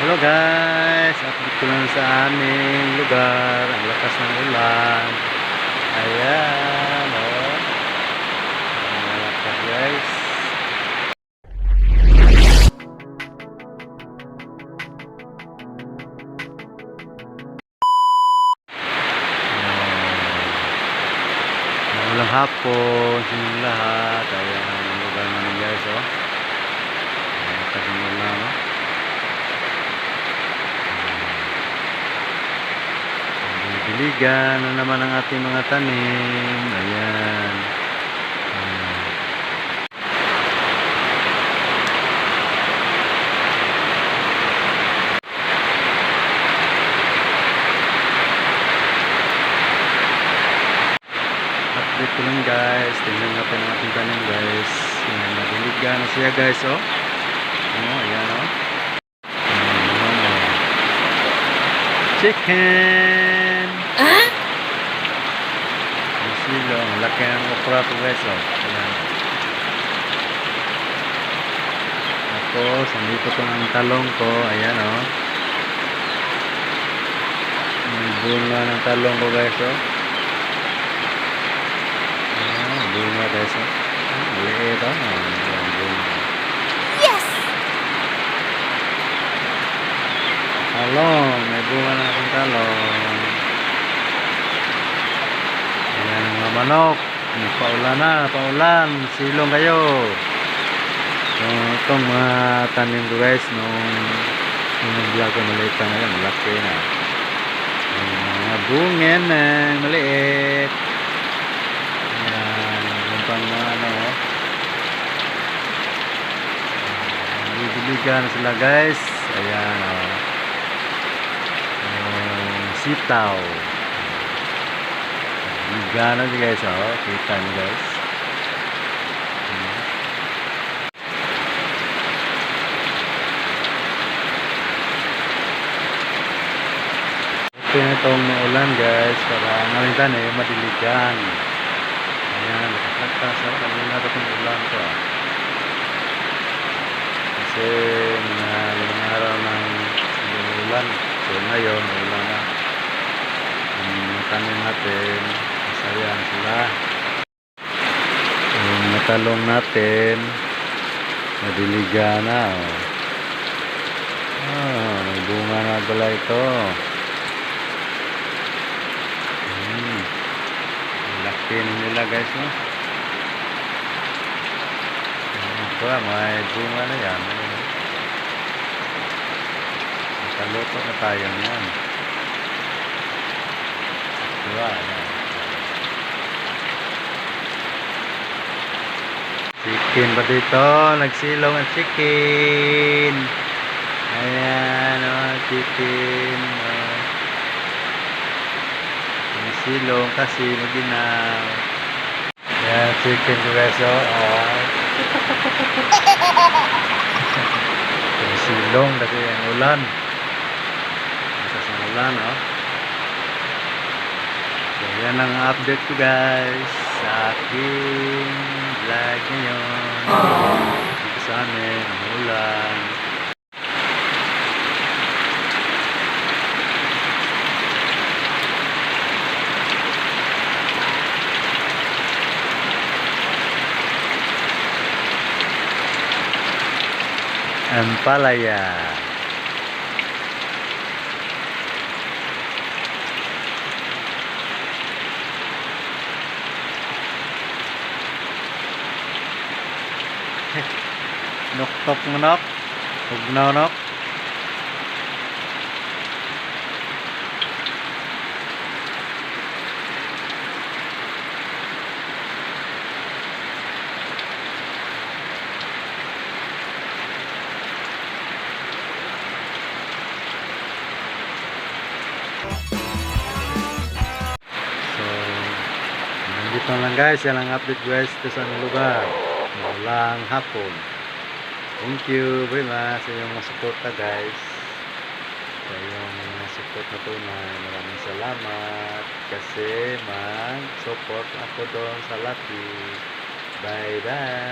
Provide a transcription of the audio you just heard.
Hello guys, update ko lang sa aming lugar. Ang lakas ng ulan. Ayan, oh. Ang lakas guys. Ayan. Walang hapon sa inyong lahat. Ayan ang lugar namin guys, oh. Ang lakas ng ulan, oh. Biligan na naman ang ating mga tanim. Ayan. Update ko lang guys. Tingnan natin ang ating tanim guys. Ayan, nabiligan na siya guys oh. Ayan oh. Ayan. Chicken! Ang silo, ang laki ng okra oh. Ayan. Tapos, ko ng talong ko. Ayan oh. May bunga ng talong ko guys oh. Ayan, bunga guys oh. Maliit oh. Ayan, bunga. Talong, may bunga na akong talong. Ayan ang mga manok. Paulan na, paulan. Silong kayo. So, itong mga tanim ko guys, nung, nung nag-vlog ko maliit pa ngayon, malaki na. Mga bungin na maliit. Ayan, yung pang ano, oh. Bibiligan sila guys. Ayan, oh. Yung sitaw. Ligana niyo guys, oh. Kita niyo guys. Hmm. Okay na ulan guys para ang aming tanim madiligan. Ayan, nakakagtas. Alam mo na itong ulan ko ah. Kasi mga limang araw ng ulan. So ngayon, ulan na. Yung mga tanim natin, masayang sila. Yung mga talong natin, madiligan na. Oh. Ah, may bunga na pala ito. Hmm. Laki na nila guys, no? Ito ah, may bunga na yan. Nakaluto na tayo niyan. Diba? Ayan. Chicken pa dito. Nagsilong ang chicken. Ayan, oh, chicken. Oh. Nagsilong kasi maginaw. Ayan, chicken ko guys, oh. oh. Nagsilong kasi ang ulan. Ang ulan, oh. So, yan ang update ko guys sa aking vlog ngayon. Dito sa amin, ang ulan. Ampalaya. Noktok manok. Hugnaw nok. So, nandito lang guys. Yan ang update guys ito sa aming lugar. Walang hapon. Thank you very much sa iyong mga suporta guys. Sa iyong mga support na tunay. Maraming salamat. Kasi mag-support ako doon sa Lucky. Bye bye.